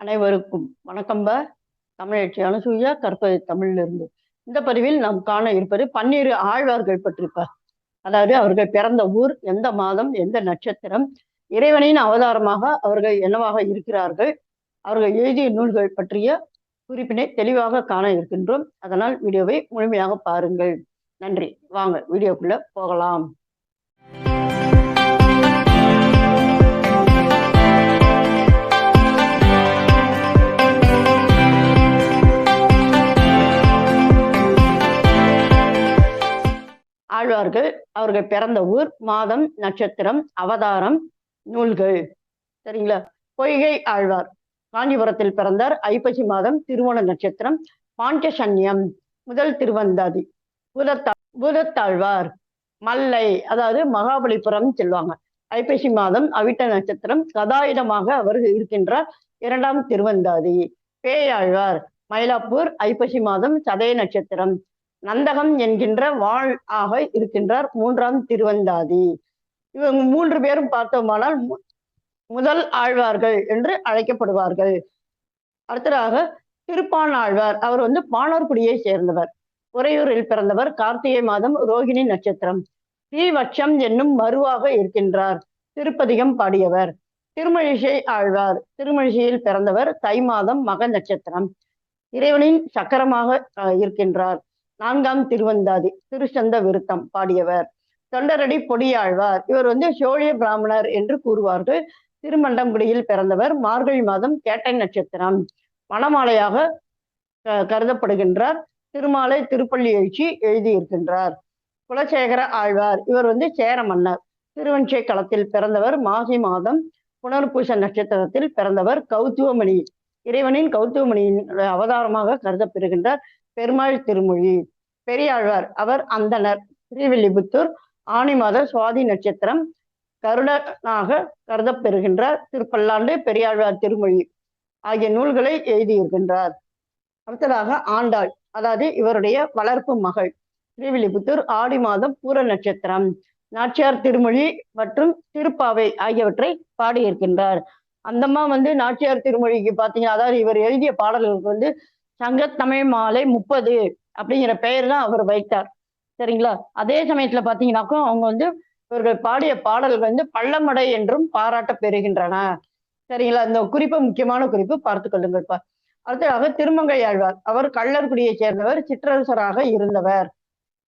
அனைவருக்கும் வணக்கம்ப தமிழச்சி அனுசூயா கற்பது தமிழிலிருந்து. இந்த பதிவில் நாம் காண இருப்பது பன்னிரு ஆழ்வார்கள் பற்றிப்ப. அதாவது அவர்கள் பிறந்த ஊர் எந்த மாதம் எந்த நட்சத்திரம் இறைவனின் அவதாரமாக அவர்கள் என்னவாக இருக்கிறார்கள் அவர்கள் எழுதிய நூல்கள் பற்றிய குறிப்பினை தெளிவாக காண இருக்கின்றோம். அதனால் வீடியோவை முழுமையாக பாருங்கள். நன்றி. வாங்க வீடியோக்குள்ள போகலாம். ஆழ்வார்கள் அவர்கள் பிறந்த ஊர் மாதம் நட்சத்திரம் அவதாரம் நூல்கள். சரிங்களா? பொய்கை ஆழ்வார். காஞ்சிபுரத்தில் பிறந்தார். ஐப்பசி மாதம் திருவோண நட்சத்திரம் பாஞ்சசன்யம் முதல் திருவந்தாதி. பூதத்தா பூதத்தாழ்வார். மல்லை அதாவது மகாபலிபுரம் சொல்லுவாங்க. ஐப்பசி மாதம் அவிட்ட நட்சத்திரம் கதாயுதமாக அவர் இருக்கின்றார். இரண்டாம் திருவந்தாதி. பேயாழ்வார். மயிலாப்பூர் ஐப்பசி மாதம் சதய நட்சத்திரம். நந்தகம் என்கின்ற வாழ் ஆக இருக்கின்றார் மூன்றாம் திருவந்தாதி. இவங்க மூன்று பேரும் பார்த்தோமானால் மு- முதல் ஆழ்வார்கள் என்று அழைக்கப்படுவார்கள். அடுத்ததாக திருப்பான் ஆழ்வார் அவர் வந்து பாணர்குடியை சேர்ந்தவர். உறையூரில் பிறந்தவர் கார்த்திகை மாதம் ரோகிணி நட்சத்திரம். ஸ்ரீவட்சம் என்னும் மருவாக இருக்கின்றார் திருப்பதிகம் பாடியவர். திருமழிசை ஆழ்வார் திருமழிசையில் பிறந்தவர் தை மாதம் மக நட்சத்திரம் இறைவனின் சக்கரமாக அஹ், இருக்கின்றார். நான்காம் திருவந்தாதி திருச்சந்த விருத்தம் பாடியவர். தொண்டரடி பொடியாழ்வார். இவர் வந்து சோழிய பிராமணர் என்று கூறுவார்கள். திருமண்டங்குடியில் பிறந்தவர் மார்கழி மாதம் கேட்டை நட்சத்திரம். மணமாலையாக கருதப்படுகின்றார். திருமாலை திருப்பள்ளி எழுச்சி எழுதியிருக்கின்றார். குலசேகர ஆழ்வார். இவர் வந்து சேர மன்னர். திருவஞ்சை களத்தில் பிறந்தவர் மாசி மாதம் புனர்பூச நட்சத்திரத்தில் பிறந்தவர் கௌத்துவமணி இறைவனின் கௌத்துவமணியின் அவதாரமாக கருதப்பெறுகின்றார் பெருமாள் திருமொழி. பெரியாழ்வார் அவர் அந்தனர் ஸ்ரீவில்லிபுத்தூர் ஆணி மாத சுவாதி நட்சத்திரம். கருடனாக கருதப்பெறுகின்றார் திருப்பல்லாண்டு பெரியாழ்வார் திருமொழி ஆகிய நூல்களை எழுதியிருக்கின்றார். அடுத்ததாக ஆண்டாள் அதாவது இவருடைய வளர்ப்பு மகள். ஸ்ரீவில்லிபுத்தூர் ஆடி மாதம் பூர நட்சத்திரம். நாச்சியார் திருமொழி மற்றும் திருப்பாவை ஆகியவற்றை பாடியிருக்கின்றார். அந்தம்மா வந்து நாச்சியார் திருமொழிக்கு பார்த்தீங்கன்னா அதாவது இவர் எழுதிய பாடல்களுக்கு வந்து சங்கத்தமிழ் மாலை முப்பது அப்படிங்கிற பெயர் தான் அவர் வைத்தார். சரிங்களா? அதே சமயத்துல பாத்தீங்கன்னாக்கும் அவங்க வந்து இவர்கள் பாடிய பாடல்கள் வந்து பள்ளமடை என்றும் பாராட்ட பெறுகின்றன சரிங்களா? இந்த குறிப்பு முக்கியமான குறிப்பு பார்த்து கொள்ளுங்கள்ப்பா. அடுத்ததாக திருமங்கை ஆழ்வார். அவர் கள்ளர்குடியை சேர்ந்தவர் சிற்றரசராக இருந்தவர்.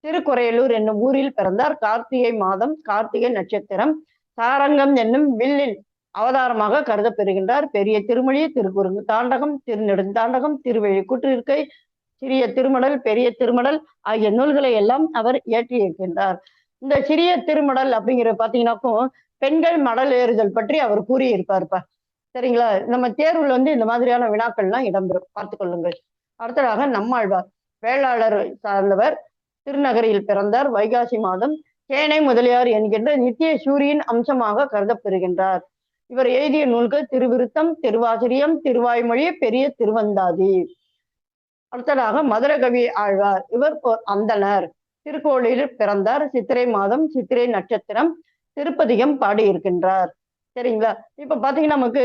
திருக்குறையலூர் என்னும் ஊரில் பிறந்தார். கார்த்திகை மாதம் கார்த்திகை நட்சத்திரம் சாரங்கம் என்னும் வில்லின் அவதாரமாக கருதப்பெறுகின்றார். பெரிய திருமொழி திருக்குறுங்கு தாண்டகம் திருநெடுந்தாண்டகம் திருவெழிக்குற்றிருக்கை சிறிய திருமடல் பெரிய திருமடல் ஆகிய நூல்களை எல்லாம் அவர் இயற்றியிருக்கின்றார். இந்த சிறிய திருமடல் அப்படிங்கிற பாத்தீங்கன்னாக்கும் பெண்கள் மடல் ஏறுதல் பற்றி அவர் கூறியிருப்பார்ப்பா. சரிங்களா? நம்ம தேர்வுல வந்து இந்த மாதிரியான வினாக்கள்லாம் இடம்பெறும். பார்த்து கொள்ளுங்கள். அடுத்ததாக நம்மாழ்வார் வேளாளர் சார்ந்தவர் திருநகரில் பிறந்தார் வைகாசி மாதம் சேனை முதலியார் என்கின்ற நித்திய சூரியன் அம்சமாக கருதப்பெறுகின்றார். இவர் எழுதிய நூல்கள் திருவிருத்தம் திருவாசிரியம் திருவாய்மொழி பெரிய திருவந்தாதி. அடுத்ததாக மதுரகவி ஆழ்வார். இவர் ஒரு அந்தணர். திருக்கோளில் பிறந்தார். சித்திரை மாதம் சித்திரை நட்சத்திரம் திருப்பதிகம் பாடியிருக்கின்றார். சரிங்களா? இப்ப பாத்தீங்கன்னா நமக்கு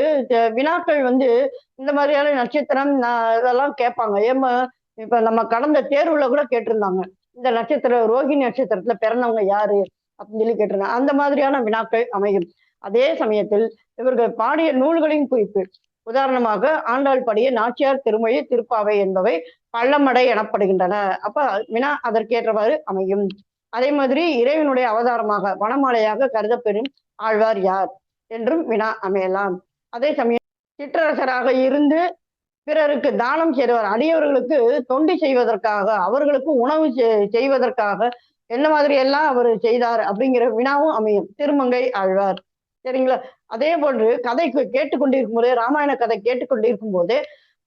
வினாக்கள் வந்து இந்த மாதிரியான நட்சத்திரம் இதெல்லாம் கேட்பாங்க. ஏமா இப்ப நம்ம கடந்த தேர்வுல கூட கேட்டிருந்தாங்க. இந்த நட்சத்திரம் ரோஹிணி நட்சத்திரத்துல பிறந்தவங்க யாரு? அப்படின்னு சொல்லி கேட்டிருந்தாங்க. அந்த மாதிரியான வினாக்கள் அமையும். அதே சமயத்தில் இவர்கள் பாடிய நூல்களின் குறிப்பு. உதாரணமாக ஆண்டாள் பாடிய நாச்சியார் திருமொழி திருப்பாவை என்பவை பள்ளமடை எனப்படுகின்றன. அப்ப வினா அதற்கேற்றவாறு அமையும். அதே மாதிரி இறைவனுடைய அவதாரமாக வனமாலையாக கருதப்பெறும் ஆழ்வார் யார் என்றும் வினா அமையலாம். அதே சமயம் சிற்றரசராக இருந்து பிறருக்கு தானம் செய்தவர் அடியவர்களுக்கு தொண்டு செய்வதற்காக அவர்களுக்கு உணவு செ- செய்வதற்காக என்ன மாதிரி எல்லாம் அவர் செய்தார் அப்படிங்கிற வினாவும் அமையும். திருமங்கை ஆழ்வார். சரிங்களா? அதே போன்று கதை கேட்டுக்கொண்டிருக்கும் போது ராமாயண கதை கேட்டுக்கொண்டிருக்கும் போது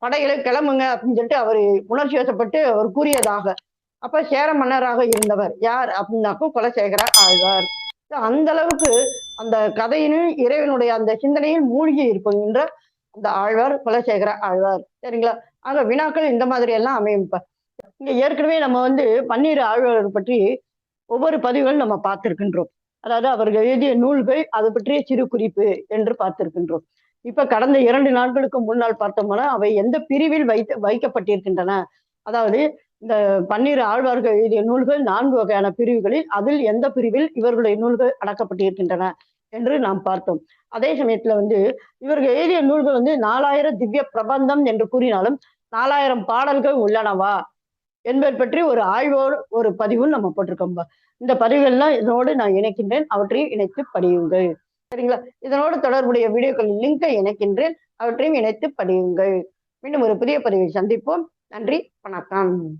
படைகளை கிளம்புங்க அப்படின்னு சொல்லிட்டு அவர் உணர்ச்சி வசப்பட்டு அவர் கூறியதாக. அப்ப சேர மன்னராக இருந்தவர் யார் அப்படின்னாக்கும் குலசேகர ஆழ்வார். அந்த அளவுக்கு அந்த கதையினும் இறைவனுடைய அந்த சிந்தனையில் மூழ்கி இருக்கின்ற அந்த ஆழ்வார் குலசேகர ஆழ்வார். சரிங்களா? ஆக வினாக்கள் இந்த மாதிரி எல்லாம் அமையும் இப்ப. இங்க ஏற்கனவே நம்ம வந்து பன்னீர் ஆழ்வார் பற்றி ஒவ்வொரு பதிவுகள் நம்ம பார்த்திருக்கின்றோம். அதாவது அவர்கள் எழுதிய நூல்கள் அது பற்றிய சிறு குறிப்பு என்று பார்த்திருக்கின்றோம். இப்ப கடந்த இரண்டு நாட்களுக்கு முன்னால் பார்த்தோம்னா அவை எந்த பிரிவில் வைத்து வைக்கப்பட்டிருக்கின்றன. அதாவது இந்த பன்னிரு ஆழ்வார்கள் எழுதிய நூல்கள் நான்கு வகையான பிரிவுகளில் அதில் எந்த பிரிவில் இவர்களுடைய நூல்கள் அடக்கப்பட்டிருக்கின்றன என்று நாம் பார்த்தோம். அதே சமயத்துல வந்து இவர்கள் எழுதிய நூல்கள் வந்து நாலாயிரம் திவ்ய பிரபந்தம் என்று கூறினாலும் நாலாயிரம் பாடல்கள் உள்ளனவா? என்பதை பற்றி ஒரு ஆய்வோடு ஒரு பதிவும் நம்ம போட்டிருக்கோம். இந்த பதிவுகள்லாம் இதனோடு நான் இணைக்கின்றேன். அவற்றையும் இணைத்து படியுங்கள். சரிங்களா? இதனோடு தொடர்புடைய வீடியோக்களின் லிங்கை இணைக்கின்றேன். அவற்றையும் இணைத்து படியுங்கள். மீண்டும் ஒரு புதிய பதிவை சந்திப்போம். நன்றி. வணக்கம்.